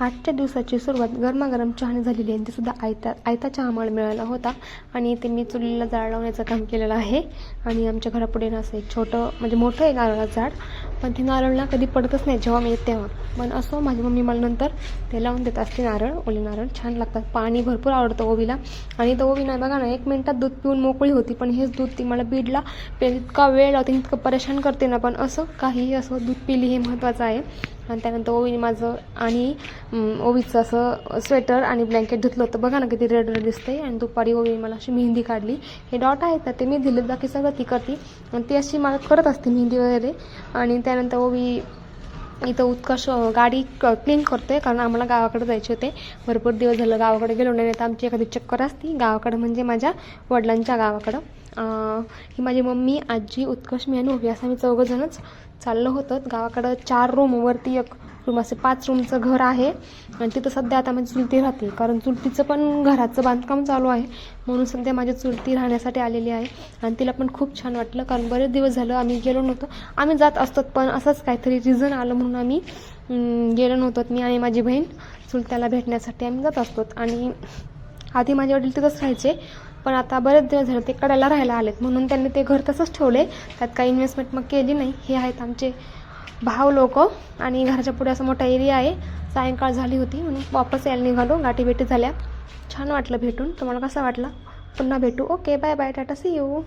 आजच्या दिवसाची सुरुवात गरमागरम चहाने झालेली आहे. आणि ती सुद्धा आयता आयता चहा मला मिळाला होता. आणि इथे मी चुलीला जाळ लावण्याचं काम केलेलं आहे. आणि आमच्या घरापुढे ना असं एक छोटं म्हणजे मोठं आहे नारळाचं झाड. पण ते नारळ ना कधी पडतच नाही जेव्हा मी येते तेव्हा. पण असो माझी मम्मी मला नंतर ते लावून देत असते नारळ. ओले नारळ छान लागतात. पाणी भरपूर आवडतं ओवीला. आणि तो ओवी नाही बघा ना एक मिनटात दूध पिऊन मोकळी होती. पण हेच दूध ती मला बीडला इतका वेळ लावते इतकं परेशान करते ना. पण असं काहीही असं दूध पिली हे महत्त्वाचं आहे. आणि त्यानंतर ओवीने माझं आणि ओवीचं असं स्वेटर आणि ब्लँकेट धुतलं होतं. बघा ना किती रेड रेड दिसते आणि दुपारी ओवीने मला अशी मेहंदी काढली. हे डॉट आहेत ना ते मी दिले. बाकी सगळं ती करते. आणि ती अशी मला करत असते मेहंदी वगैरे. आणि त्यानंतर ओवी इथं उत्कर्ष गाडी क क्लीन करतोय. कारण आम्हाला गावाकडे जायचे होते. भरपूर दिवस झालं गावाकडे गेलो नाही. तर आमची एखादी चक्कर असती. गावाकडं म्हणजे माझ्या वडिलांच्या गावाकडं. ही माझी मम्मी आजी उत्कर्ष मी आणि उभी असं आम्ही चौघंजणच चाललो होतो. गावाकडं चार रूमवरती एक रूम असे पाच रूमचं घर आहे. आणि तिथं सध्या आता माझी चुलती राहते. कारण चुलतीचं पण घराचं बांधकाम चालू आहे. म्हणून सध्या माझी चुलती राहण्यासाठी आलेली आहे. आणि तिला पण खूप छान वाटलं. कारण बरेच दिवस झालं आम्ही गेलो नव्हतो. आम्ही जात असतो पण असंच काहीतरी रिझन आलं म्हणून आम्ही गेलो नव्हतो मी आणि माझी बहीण चुलत्याला भेटण्यासाठी आम्ही जात असतो आणि आधी माझे वडील तिथंच राहायचे. पण आता बरेच दिवस झाले ते कड्याला राहायला आलेत. म्हणून त्यांनी ते घर तसंच ठेवले. त्यात काही इन्व्हेस्टमेंट मग केली नाही. हे आहेत आमचे भाव लोक. आणि घराच्या पुढे असा मोठा एरिया आहे. सायंकाळ झाली होती म्हणून वापस यायला निघालो. गाठी भेटी झाल्या. छान वाटलं भेटून. तुम्हाला कसं वाटलं? पुन्हा भेटू. Okay bye bye tata see you